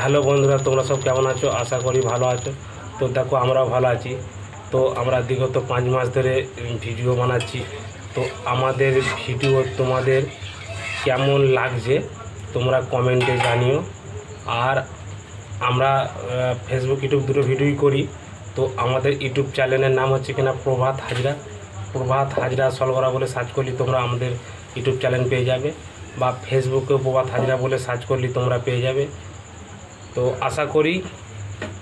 Hello বন্ধুরা, তোমরা সব কেমন আছো? আশা করি ভালো আছো। তো দেখো, আমরাও ভালো আছি। তো আমরা বিগত পাঁচ মাস ধরে ভিডিও বানাচ্ছি। তো আমাদের ভিডিও তোমাদের কেমন লাগছে, তোমরা কমেন্টে জানিও। আর আমরা ফেসবুক ইউটিউব দুটো ভিডিওই করি। তো আমাদের ইউটিউব চ্যানেলের নাম হচ্ছে কিনা প্রভাত হাজরা। প্রভাত হাজরা সলগরা বলে সার্চ করলে তোমরা আমাদের ইউটিউব চ্যানেল পেয়ে যাবে। বা ফেসবুকে প্রভাত হাজরা বলে সার্চ করলে তোমরা পেয়ে যাবে। তো আশা করি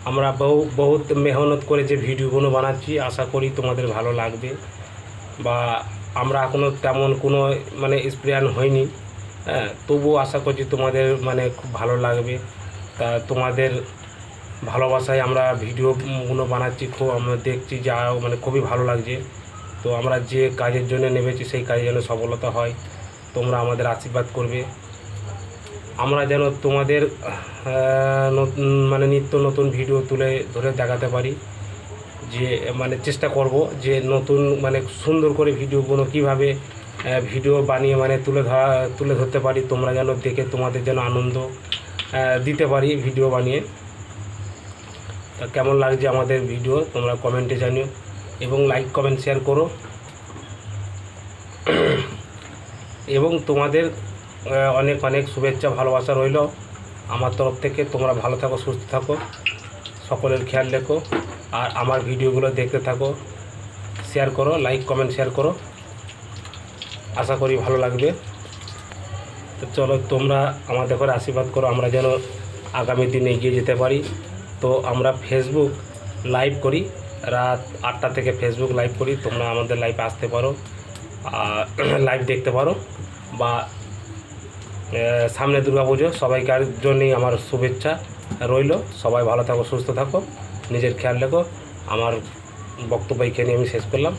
আমরা বহু, বহুত মেহনত করে যে ভিডিওগুলো বানাচ্ছি, আশা করি তোমাদের ভালো লাগবে। বা আমরা এখনও তেমন কোনো মানে স্প্রেয়ান হয়নি। হ্যাঁ তবুও আশা করছি তোমাদের মানে খুব ভালো লাগবে। তা তোমাদের ভালোবাসায় আমরা ভিডিওগুলো বানাচ্ছি খুব আমরা দেখছি যা মানে খুবই ভালো লাগছে। তো আমরা যে কাজের জন্য নেমেছি, সেই কাজে যেন সফলতা হয়। তোমরা আমাদের আশীর্বাদ করবে। আমরা যেন তোমাদের মানে নিত্য নতুন ভিডিও তুলে ধরে দেখাতে পারি। যে মানে চেষ্টা করব যে নতুন মানে সুন্দর করে ভিডিওগুলো কীভাবে ভিডিও বানিয়ে মানে তুলে ধরা, তুলে ধরতে পারি, তোমরা যেন দেখে তোমাদের যেন আনন্দ দিতে পারি ভিডিও বানিয়ে। তা কেমন লাগছে আমাদের ভিডিও তোমরা কমেন্টে জানিও এবং লাইক কমেন্ট শেয়ার করো। এবং তোমাদের অনেক অনেক শুভেচ্ছা, ভালোবাসা রইল। আমার তরফ থেকে তোমরা ভালো থাকো, সুস্থ থাকো। সকলের খেয়াল রেখো। আর আমার ভিডিওগুলো দেখতে থাকো। শেয়ার করো, লাইক, কমেন্ট, শেয়ার করো। আশা করি ভালো লাগবে। তো চলো, তোমরা আমাদের করে আশীর্বাদ করো, আমরা যেন আগামী দিনে এগিয়ে যেতে পারি। তো আমরা ফেসবুক লাইভ করি, রাত আটটা থেকে ফেসবুক লাইভ করি। তোমরা আমাদের লাইভে আসতে পারো আর লাইভ দেখতে পারো। বা সামনে দুর্গা পুজো। সবাইকার জন্যই আমার শুভেচ্ছা রইল। সবাই ভালো থাকো, সুস্থ থাকো। নিজের খেয়াল রেখো। আমার বক্তব্য এখানে আমি শেষ করলাম।